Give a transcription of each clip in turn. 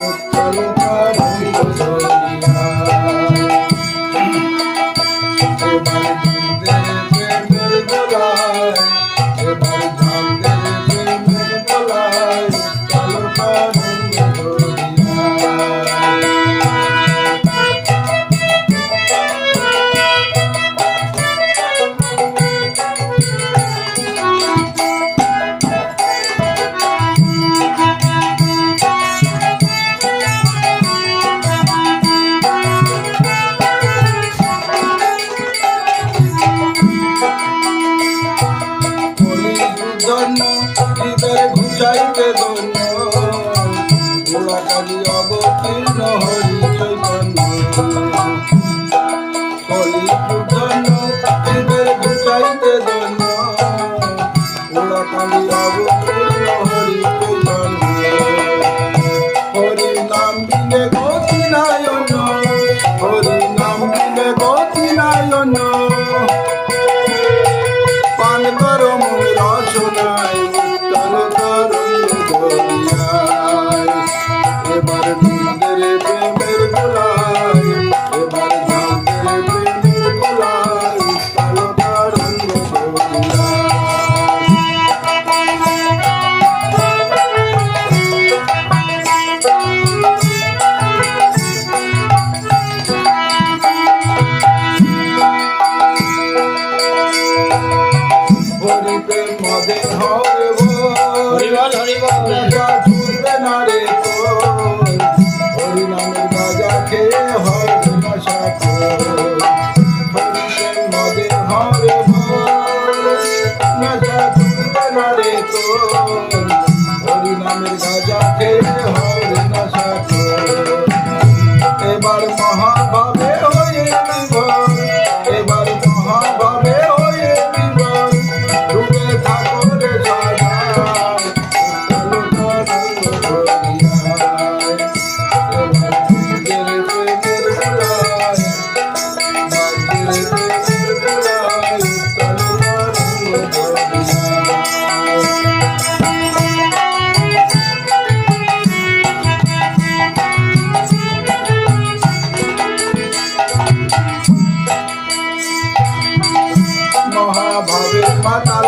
Thank you. Oh. mata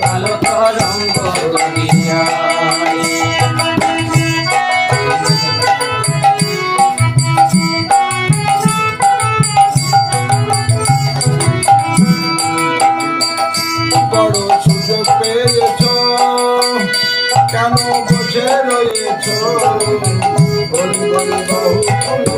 কালো রঙ দুনিয়া বড় সুযোগ পেয়েছ কেন বসে রয়েছ বহু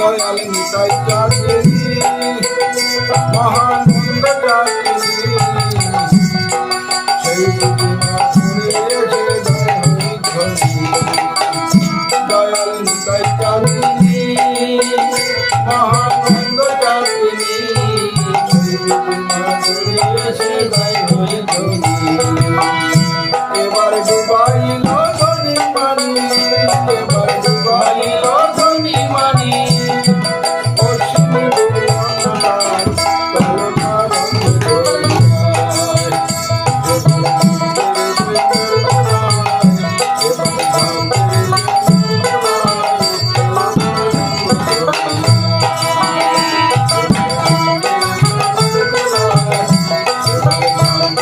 দয়াল নিতাই কাজে মহান কাজে সেই দয়াল নিতাই কাজে মহানন্দ কাজে সেই এবার ডুবাইল